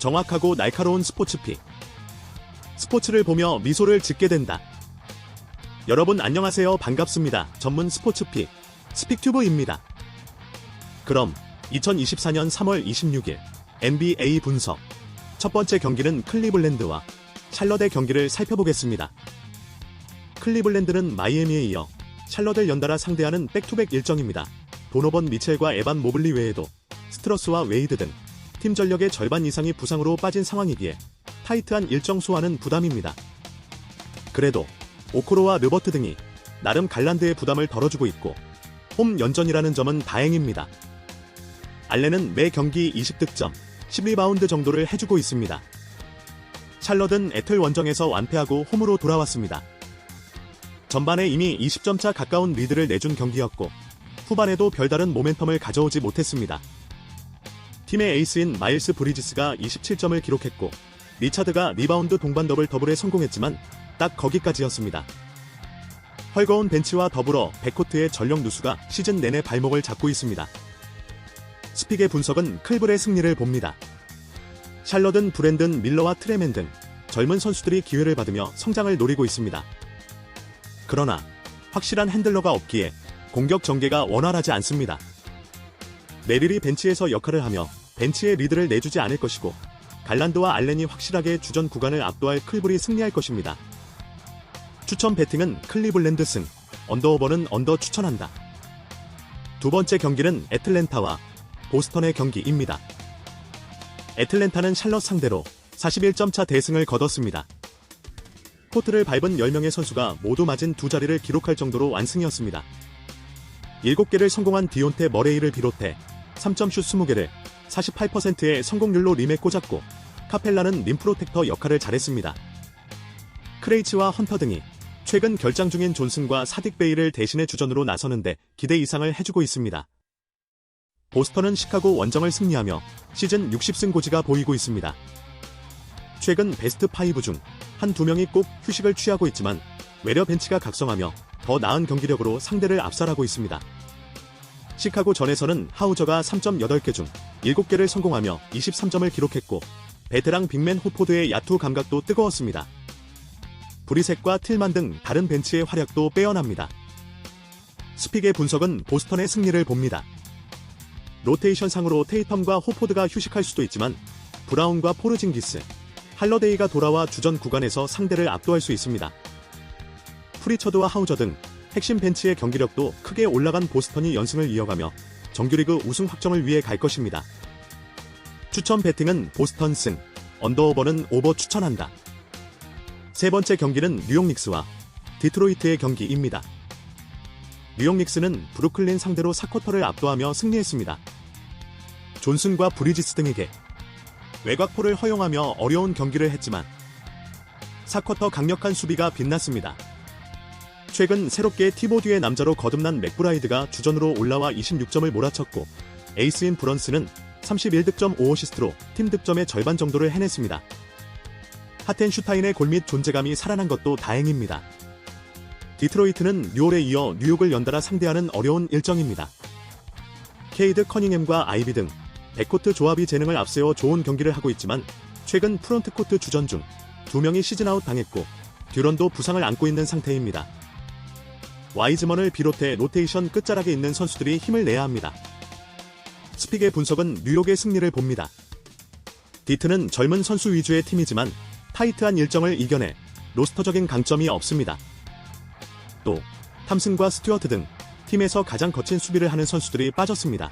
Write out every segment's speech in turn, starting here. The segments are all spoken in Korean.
정확하고 날카로운 스포츠픽. 스포츠를 보며 미소를 짓게 된다. 여러분 안녕하세요. 반갑습니다. 전문 스포츠픽 스픽튜브입니다. 그럼 2024년 3월 26일 NBA 분석 첫 번째 경기는 클리블랜드와 샬럿의 경기를 살펴보겠습니다. 클리블랜드는 마이애미에 이어 샬럿을 연달아 상대하는 백투백 일정입니다. 도노번 미첼과 에반 모블리 외에도 스트러스와 웨이드 등 팀 전력의 절반 이상이 부상으로 빠진 상황이기에 타이트한 일정 소화는 부담입니다. 그래도 오코로와 르버트 등이 나름 갈란드의 부담을 덜어주고 있고 홈 연전이라는 점은 다행입니다. 알렌은 매 경기 20득점, 12바운드 정도를 해주고 있습니다. 샬럿은 애틀 원정에서 완패하고 홈으로 돌아왔습니다. 전반에 이미 20점 차 가까운 리드를 내준 경기였고 후반에도 별다른 모멘텀을 가져오지 못했습니다. 팀의 에이스인 마일스 브리지스가 27점을 기록했고 리차드가 리바운드 동반 더블 더블에 성공했지만 딱 거기까지였습니다. 헐거운 벤치와 더불어 백코트의 전력 누수가 시즌 내내 발목을 잡고 있습니다. 스픽의 분석은 클블의 승리를 봅니다. 샬럿은 브랜든 밀러와 트레맨 등 젊은 선수들이 기회를 받으며 성장을 노리고 있습니다. 그러나 확실한 핸들러가 없기에 공격 전개가 원활하지 않습니다. 메릴이 벤치에서 역할을 하며 벤치의 리드를 내주지 않을 것이고 갈란드와 알렌이 확실하게 주전 구간을 압도할 클블이 승리할 것입니다. 추천 배팅은 클리블랜드 승, 언더오버는 언더 추천한다. 두 번째 경기는 애틀랜타와 보스턴의 경기입니다. 애틀랜타는 샬럿 상대로 41점 차 대승을 거뒀습니다. 코트를 밟은 10명의 선수가 모두 맞은 두 자리를 기록할 정도로 완승이었습니다. 7개를 성공한 디온테 머레이를 비롯해 3점 슛 20개를 48%의 성공률로 림에 꽂았고 카펠라는 림 프로텍터 역할을 잘했습니다. 크레이치와 헌터 등이 최근 결장 중인 존슨과 사딕 베이를 대신해 주전으로 나서는데 기대 이상을 해주고 있습니다. 보스턴은 시카고 원정을 승리하며 시즌 60승 고지가 보이고 있습니다. 최근 베스트 5 중 한 두 명이 꼭 휴식을 취하고 있지만 외려 벤치가 각성하며 더 나은 경기력으로 상대를 압살하고 있습니다. 시카고 전에서는 하우저가 3.8개 중 7개를 성공하며 23점을 기록했고 베테랑 빅맨 호포드의 야투 감각도 뜨거웠습니다. 브리셋과 틸만 등 다른 벤치의 활약도 빼어납니다. 스픽의 분석은 보스턴의 승리를 봅니다. 로테이션 상으로 테이텀과 호포드가 휴식할 수도 있지만 브라운과 포르징기스, 할러데이가 돌아와 주전 구간에서 상대를 압도할 수 있습니다. 프리처드와 하우저 등 핵심 벤치의 경기력도 크게 올라간 보스턴이 연승을 이어가며 정규리그 우승 확정을 위해 갈 것입니다. 추천 배팅은 보스턴 승, 언더오버는 오버 추천한다. 세 번째 경기는 뉴욕 닉스와 디트로이트의 경기입니다. 뉴욕 닉스는 브루클린 상대로 사쿼터를 압도하며 승리했습니다. 존슨과 브리지스 등에게 외곽포를 허용하며 어려운 경기를 했지만 사쿼터 강력한 수비가 빛났습니다. 최근 새롭게 티보드의 남자로 거듭난 맥브라이드가 주전으로 올라와 26점을 몰아쳤고 에이스인 브런스는 31득점 5어시스트로 팀 득점의 절반 정도를 해냈습니다. 하텐슈타인의 골밑 존재감이 살아난 것도 다행입니다. 디트로이트는 6월에 이어 뉴욕을 연달아 상대하는 어려운 일정입니다. 케이드 커닝햄과 아이비 등 백코트 조합이 재능을 앞세워 좋은 경기를 하고 있지만 최근 프론트코트 주전 중 두 명이 시즌아웃 당했고 듀런도 부상을 안고 있는 상태입니다. 와이즈먼을 비롯해 로테이션 끝자락에 있는 선수들이 힘을 내야 합니다. 스픽의 분석은 뉴욕의 승리를 봅니다. 디트는 젊은 선수 위주의 팀이지만 타이트한 일정을 이겨내 로스터적인 강점이 없습니다. 또 탐슨과 스튜어트 등 팀에서 가장 거친 수비를 하는 선수들이 빠졌습니다.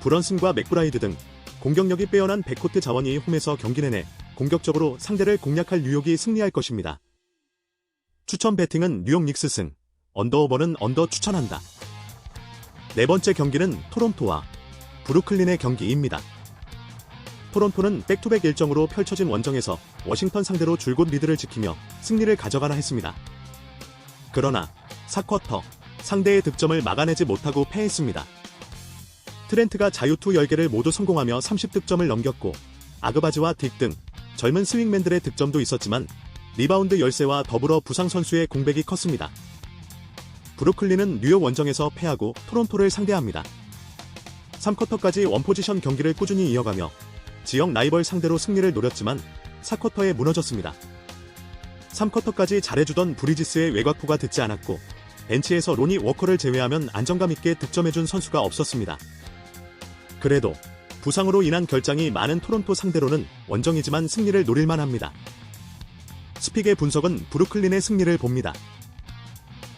브런슨과 맥브라이드 등 공격력이 빼어난 백코트 자원이 홈에서 경기 내내 공격적으로 상대를 공략할 뉴욕이 승리할 것입니다. 추천 배팅은 뉴욕 닉스 승, 언더오버는 언더 추천한다. 네 번째 경기는 토론토와 브루클린의 경기입니다. 토론토는 백투백 일정으로 펼쳐진 원정에서 워싱턴 상대로 줄곧 리드를 지키며 승리를 가져가나 했습니다. 그러나 4쿼터 상대의 득점을 막아내지 못하고 패했습니다. 트렌트가 자유투 10개를 모두 성공하며 30득점을 넘겼고 아그바즈와 딕 등 젊은 스윙맨들의 득점도 있었지만 리바운드 열세와 더불어 부상 선수의 공백이 컸습니다. 브루클린은 뉴욕 원정에서 패하고 토론토를 상대합니다. 3쿼터까지 원포지션 경기를 꾸준히 이어가며 지역 라이벌 상대로 승리를 노렸지만 4쿼터에 무너졌습니다. 3쿼터까지 잘해주던 브리지스의 외곽포가 듣지 않았고 벤치에서 로니 워커를 제외하면 안정감 있게 득점해준 선수가 없었습니다. 그래도 부상으로 인한 결장이 많은 토론토 상대로는 원정이지만 승리를 노릴만 합니다. 스픽의 분석은 브루클린의 승리를 봅니다.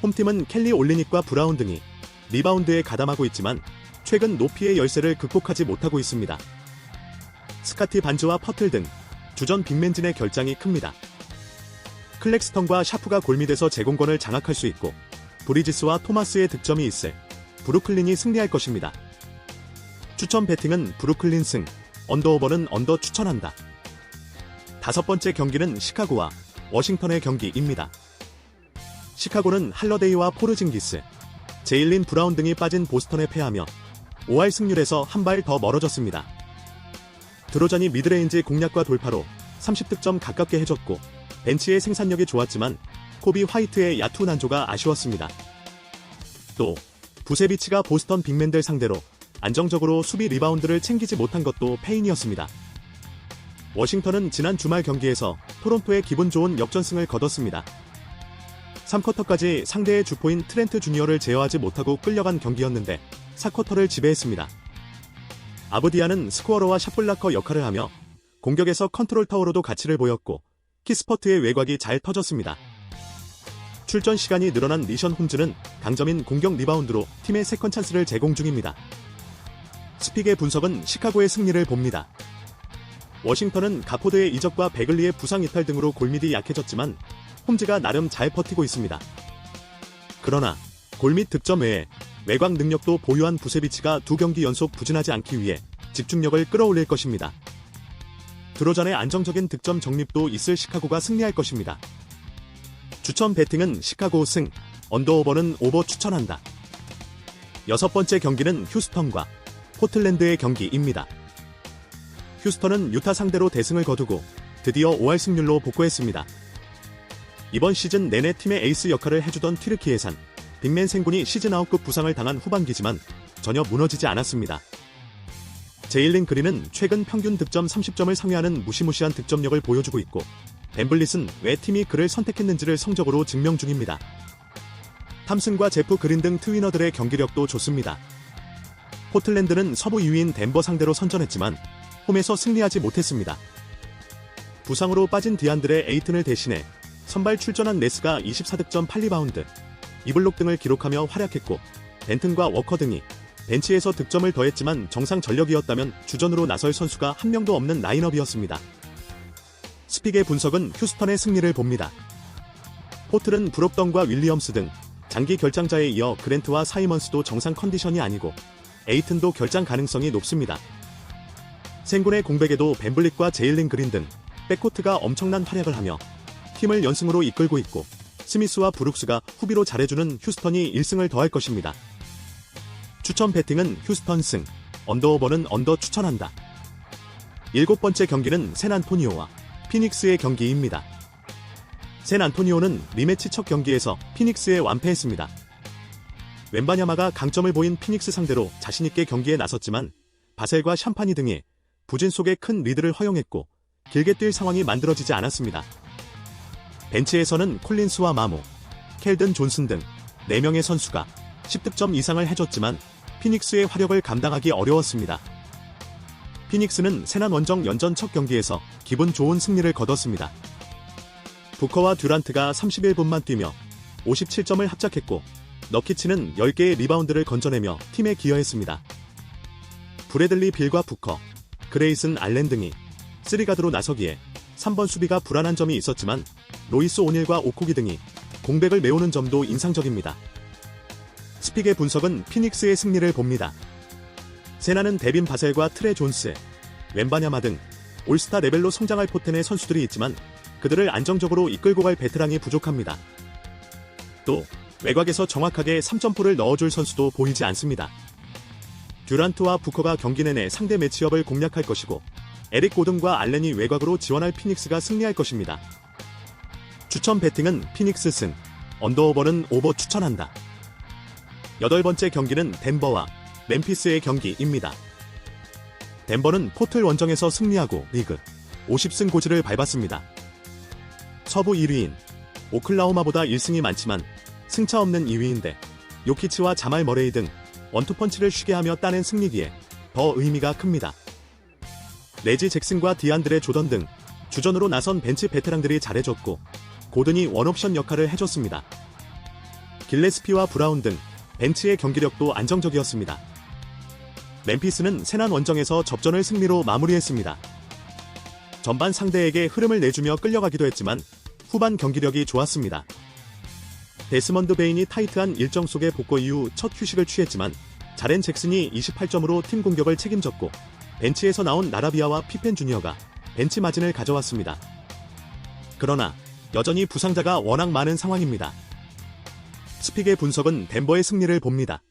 홈팀은 켈리 올리닉과 브라운 등이 리바운드에 가담하고 있지만 최근 높이의 열세를 극복하지 못하고 있습니다. 스카티 반즈와 퍼틀 등 주전 빅맨진의 결장이 큽니다. 클렉스턴과 샤프가 골밑에서 제공권을 장악할 수 있고 브리지스와 토마스의 득점이 있을 브루클린이 승리할 것입니다. 추천 배팅은 브루클린 승, 언더오버는 언더 추천한다. 다섯 번째 경기는 시카고와 워싱턴의 경기입니다. 시카고는 할러데이와 포르징기스, 제일린 브라운 등이 빠진 보스턴에 패하며 5할 승률에서 한 발 더 멀어졌습니다. 드로전이 미드레인지 공략과 돌파로 30득점 가깝게 해줬고 벤치의 생산력이 좋았지만 코비 화이트의 야투 난조가 아쉬웠습니다. 또 부세비치가 보스턴 빅맨들 상대로 안정적으로 수비 리바운드를 챙기지 못한 것도 패인이었습니다. 워싱턴은 지난 주말 경기에서 토론토의 기분 좋은 역전승을 거뒀습니다. 3쿼터까지 상대의 주포인 트렌트 주니어를 제어하지 못하고 끌려간 경기였는데 4쿼터를 지배했습니다. 아브디아는 스코어러와 샷블라커 역할을 하며 공격에서 컨트롤 타워로도 가치를 보였고 키스퍼트의 외곽이 잘 터졌습니다. 출전 시간이 늘어난 리션 홈즈는 강점인 공격 리바운드로 팀의 세컨 찬스를 제공 중입니다. 스픽의 분석은 시카고의 승리를 봅니다. 워싱턴은 가포드의 이적과 베글리의 부상 이탈 등으로 골밑이 약해졌지만 홈즈가 나름 잘 버티고 있습니다. 그러나 골밑 득점 외에 외곽 능력도 보유한 부세비치가 두 경기 연속 부진하지 않기 위해 집중력을 끌어올릴 것입니다. 드로전의 안정적인 득점 정립도 있을 시카고가 승리할 것입니다. 추천 배팅은 시카고 승, 언더오버는 오버 추천한다. 여섯 번째 경기는 휴스턴과 포틀랜드의 경기입니다. 휴스턴은 유타 상대로 대승을 거두고 드디어 5할 승률로 복구했습니다. 이번 시즌 내내 팀의 에이스 역할을 해주던 튀르키 예산, 빅맨 생군이 시즌 아웃급 부상을 당한 후반기지만 전혀 무너지지 않았습니다. 제일린 그린은 최근 평균 득점 30점을 상회하는 무시무시한 득점력을 보여주고 있고 벤블릿은 왜 팀이 그를 선택했는지를 성적으로 증명 중입니다. 탐슨과 제프 그린 등 트위너들의 경기력도 좋습니다. 포틀랜드는 서부 2위인 덴버 상대로 선전했지만 홈에서 승리하지 못했습니다. 부상으로 빠진 디안들의 에이튼을 대신해 선발 출전한 네스가 24득점 8리바운드, 이블록 등을 기록하며 활약했고 벤튼과 워커 등이 벤치에서 득점을 더했지만 정상 전력이었다면 주전으로 나설 선수가 한 명도 없는 라인업이었습니다. 스픽의 분석은 휴스턴의 승리를 봅니다. 포틀은 브록던과 윌리엄스 등 장기 결장자에 이어 그랜트와 사이먼스도 정상 컨디션이 아니고 에이튼도 결장 가능성이 높습니다. 생군의 공백에도 벤블릿과 제일린 그린 등 백코트가 엄청난 활약을 하며 팀을 연승으로 이끌고 있고 스미스와 브룩스가 후비로 잘해주는 휴스턴이 1승을 더할 것입니다. 추천 배팅은 휴스턴 승, 언더오버는 언더 추천한다. 일곱 번째 경기는 샌안토니오와 피닉스의 경기입니다. 샌안토니오는 리매치 첫 경기에서 피닉스에 완패했습니다. 웬바냐마가 강점을 보인 피닉스 상대로 자신있게 경기에 나섰지만 바셀과 샴파니 등이 부진 속에 큰 리드를 허용했고 길게 뛸 상황이 만들어지지 않았습니다. 벤치에서는 콜린스와 마모, 켈든 존슨 등 4명의 선수가 10득점 이상을 해줬지만 피닉스의 화력을 감당하기 어려웠습니다. 피닉스는 세난 원정 연전 첫 경기에서 기분 좋은 승리를 거뒀습니다. 부커와 듀란트가 31분만 뛰며 57점을 합작했고 너키치는 10개의 리바운드를 건져내며 팀에 기여했습니다. 브래들리 빌과 부커, 그레이슨 알렌 등이 3가드로 나서기에 3번 수비가 불안한 점이 있었지만 로이스 오닐과 오코기 등이 공백을 메우는 점도 인상적입니다. 스픽의 분석은 피닉스의 승리를 봅니다. 세나는 데빈 바셀과 트레 존스, 웬바냐마 등 올스타 레벨로 성장할 포텐의 선수들이 있지만 그들을 안정적으로 이끌고 갈 베테랑이 부족합니다. 또 외곽에서 정확하게 3점포를 넣어줄 선수도 보이지 않습니다. 듀란트와 부커가 경기 내내 상대 매치업을 공략할 것이고 에릭 고든과 알렌이 외곽으로 지원할 피닉스가 승리할 것입니다. 추천 배팅은 피닉스 승, 언더오버는 오버 추천한다. 여덟 번째 경기는 덴버와 멤피스의 경기입니다. 덴버는 포틀 원정에서 승리하고 리그 50승 고지를 밟았습니다. 서부 1위인 오클라호마보다 1승이 많지만 승차 없는 2위인데 요키치와 자말 머레이 등 원투펀치를 쉬게 하며 따낸 승리기에 더 의미가 큽니다. 레지 잭슨과 디안드레 조던 등 주전으로 나선 벤치 베테랑들이 잘해줬고 고든이 원옵션 역할을 해줬습니다. 길레스피와 브라운 등 벤치의 경기력도 안정적이었습니다. 멤피스는 세난 원정에서 접전을 승리로 마무리했습니다. 전반 상대에게 흐름을 내주며 끌려가기도 했지만 후반 경기력이 좋았습니다. 데스먼드 베인이 타이트한 일정 속의 복고 이후 첫 휴식을 취했지만 자렌 잭슨이 28점으로 팀 공격을 책임졌고 벤치에서 나온 나라비아와 피펜 주니어가 벤치 마진을 가져왔습니다. 그러나 여전히 부상자가 워낙 많은 상황입니다. 스픽의 분석은 덴버의 승리를 봅니다.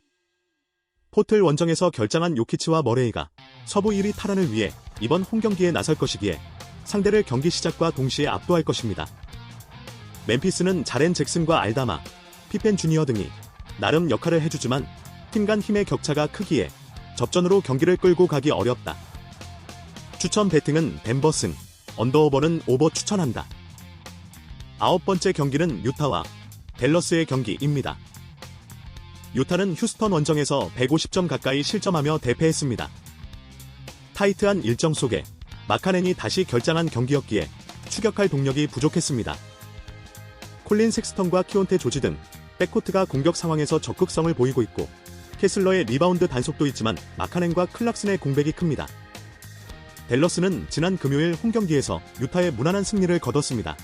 포틀 원정에서 결장한 요키치와 머레이가 서부 1위 탈환을 위해 이번 홈 경기에 나설 것이기에 상대를 경기 시작과 동시에 압도할 것입니다. 멤피스는 자렌 잭슨과 알다마, 피펜 주니어 등이 나름 역할을 해주지만 팀 간 힘의 격차가 크기에 접전으로 경기를 끌고 가기 어렵다. 추천 배팅은 덴버 승, 언더오버는 오버 추천한다. 아홉 번째 경기는 유타와 댈러스의 경기입니다. 유타는 휴스턴 원정에서 150점 가까이 실점하며 대패했습니다. 타이트한 일정 속에 마카넨이 다시 결장한 경기였기에 추격할 동력이 부족했습니다. 콜린 섹스턴과 키온테 조지 등 백코트가 공격 상황에서 적극성을 보이고 있고 캐슬러의 리바운드 단속도 있지만 마카넨과 클락슨의 공백이 큽니다. 댈러스는 지난 금요일 홈 경기에서 유타의 무난한 승리를 거뒀습니다.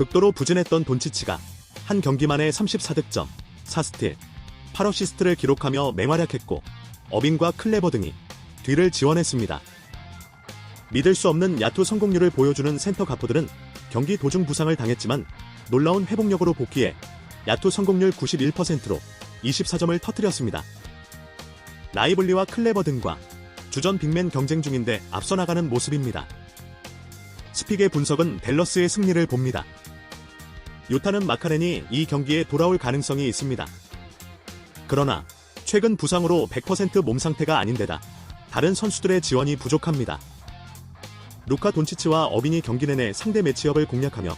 극도로 부진했던 돈치치가 한 경기만에 34득점, 4스틸, 8어시스트를 기록하며 맹활약했고 어빙과 클레버 등이 뒤를 지원했습니다. 믿을 수 없는 야투 성공률을 보여주는 센터 가포들은 경기 도중 부상을 당했지만 놀라운 회복력으로 복귀해 야투 성공률 91%로 24점을 터뜨렸습니다. 라이블리와 클레버 등과 주전 빅맨 경쟁 중인데 앞서 나가는 모습입니다. 스픽의 분석은 댈러스의 승리를 봅니다. 유타는 마카렌이 이 경기에 돌아올 가능성이 있습니다. 그러나 최근 부상으로 100%몸 상태가 아닌데다 다른 선수들의 지원이 부족합니다. 루카 돈치치와 어빈이 경기 내내 상대 매치업을 공략하며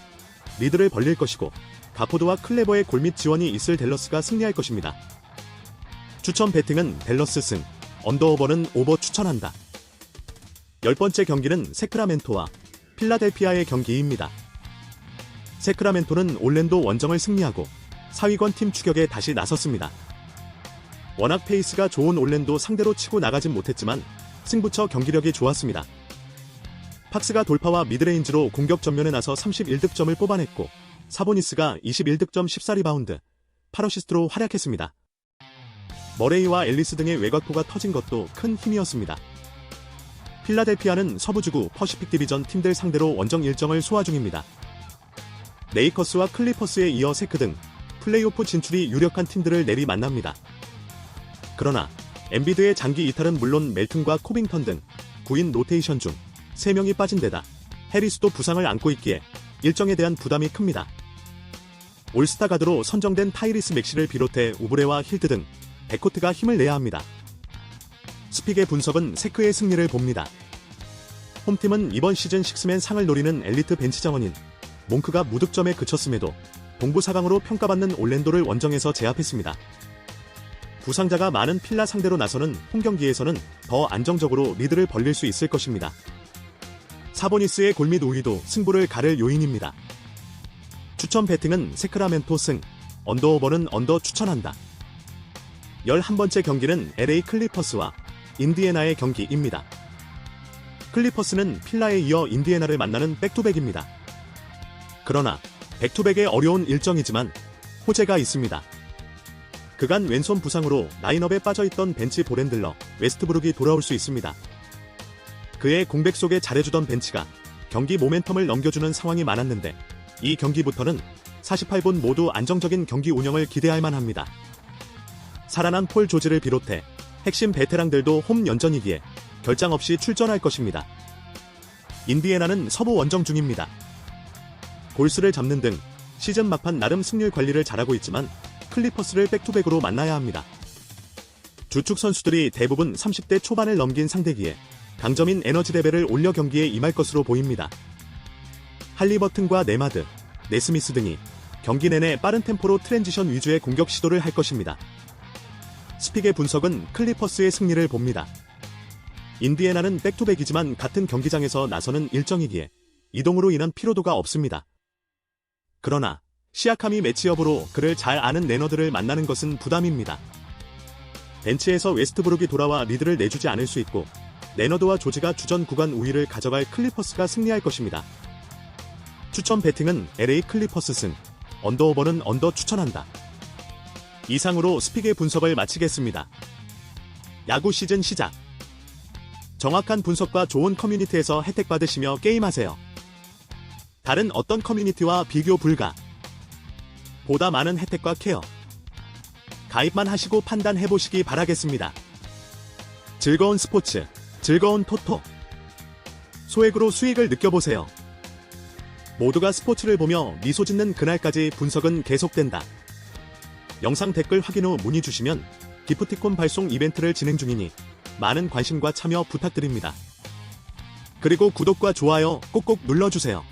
리드를 벌릴 것이고 가포드와 클레버의 골밑 지원이 있을 댈러스가 승리할 것입니다. 추천 배팅은 댈러스 승, 언더오버는 오버 추천한다. 열 번째 경기는 세크라멘토와 필라델피아의 경기입니다. 세크라멘토는 올랜도 원정을 승리하고 4위권 팀 추격에 다시 나섰습니다. 워낙 페이스가 좋은 올랜도 상대로 치고 나가진 못했지만 승부처 경기력이 좋았습니다. 팍스가 돌파와 미드레인지로 공격 전면에 나서 31득점을 뽑아냈고 사보니스가 21득점 14리바운드, 8어시스트로 활약했습니다. 머레이와 앨리스 등의 외곽포가 터진 것도 큰 힘이었습니다. 필라델피아는 서부지구 퍼시픽 디비전 팀들 상대로 원정 일정을 소화 중입니다. 레이커스와 클리퍼스에 이어 세크 등 플레이오프 진출이 유력한 팀들을 내리 만납니다. 그러나 엔비드의 장기 이탈은 물론 멜튼과 코빙턴 등 구인 로테이션 중 3명이 빠진 데다 해리스도 부상을 안고 있기에 일정에 대한 부담이 큽니다. 올스타 가드로 선정된 타이리스 맥시를 비롯해 우브레와 힐드 등 백코트가 힘을 내야 합니다. 스픽의 분석은 세크의 승리를 봅니다. 홈팀은 이번 시즌 식스맨 상을 노리는 엘리트 벤치 정원인 몽크가 무득점에 그쳤음에도 동부 4강으로 평가받는 올랜도를 원정에서 제압했습니다. 부상자가 많은 필라 상대로 나서는 홈 경기에서는 더 안정적으로 리드를 벌릴 수 있을 것입니다. 사보니스의 골밑 우위도 승부를 가를 요인입니다. 추천 배팅은 세크라멘토 승, 언더오버는 언더 추천한다. 11번째 경기는 LA 클리퍼스와 인디애나의 경기입니다. 클리퍼스는 필라에 이어 인디애나를 만나는 백투백입니다. 그러나 백투백의 어려운 일정이지만 호재가 있습니다. 그간 왼손 부상으로 라인업에 빠져있던 벤치 보렌들러 웨스트브룩이 돌아올 수 있습니다. 그의 공백 속에 잘해주던 벤치가 경기 모멘텀을 넘겨주는 상황이 많았는데 이 경기부터는 48분 모두 안정적인 경기 운영을 기대할 만합니다. 살아난 폴 조지를 비롯해 핵심 베테랑들도 홈 연전이기에 결장 없이 출전할 것입니다. 인디애나는 서부 원정 중입니다. 골스를 잡는 등 시즌 막판 나름 승률 관리를 잘하고 있지만 클리퍼스를 백투백으로 만나야 합니다. 주축 선수들이 대부분 30대 초반을 넘긴 상대기에 강점인 에너지 레벨을 올려 경기에 임할 것으로 보입니다. 할리버튼과 네마드, 네스미스 등이 경기 내내 빠른 템포로 트랜지션 위주의 공격 시도를 할 것입니다. 스픽의 분석은 클리퍼스의 승리를 봅니다. 인디애나는 백투백이지만 같은 경기장에서 나서는 일정이기에 이동으로 인한 피로도가 없습니다. 그러나 시아캄이 매치업으로 그를 잘 아는 내너들을 만나는 것은 부담입니다. 벤치에서 웨스트브룩이 돌아와 리드를 내주지 않을 수 있고 레너드와 조지가 주전 구간 우위를 가져갈 클리퍼스가 승리할 것입니다. 추천 배팅은 LA 클리퍼스 승, 언더오버는 언더 추천한다. 이상으로 스픽의 분석을 마치겠습니다. 야구 시즌 시작. 정확한 분석과 좋은 커뮤니티에서 혜택 받으시며 게임하세요. 다른 어떤 커뮤니티와 비교 불가. 보다 많은 혜택과 케어. 가입만 하시고 판단해 보시기 바라겠습니다. 즐거운 스포츠, 즐거운 토토. 소액으로 수익을 느껴보세요. 모두가 스포츠를 보며 미소 짓는 그날까지 분석은 계속된다. 영상 댓글 확인 후 문의 주시면 기프티콘 발송 이벤트를 진행 중이니 많은 관심과 참여 부탁드립니다. 그리고 구독과 좋아요 꼭꼭 눌러주세요.